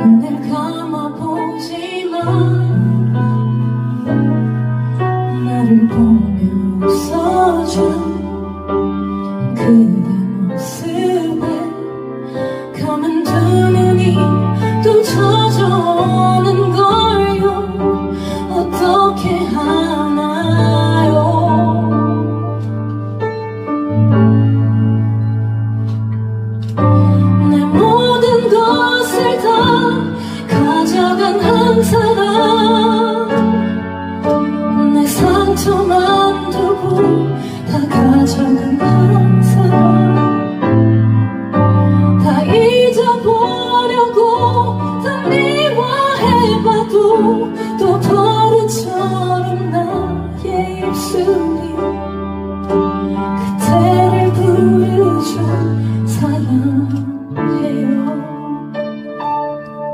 눈을 감아보지만 나를 보며 웃어준 그대 모습에 감은 두 눈이 또 젖어 사람 내 상처만 두고 다 가져간 한 사람 다 잊어보려고 다 미워해봐도 또 버릇처럼 나의 입술이 그때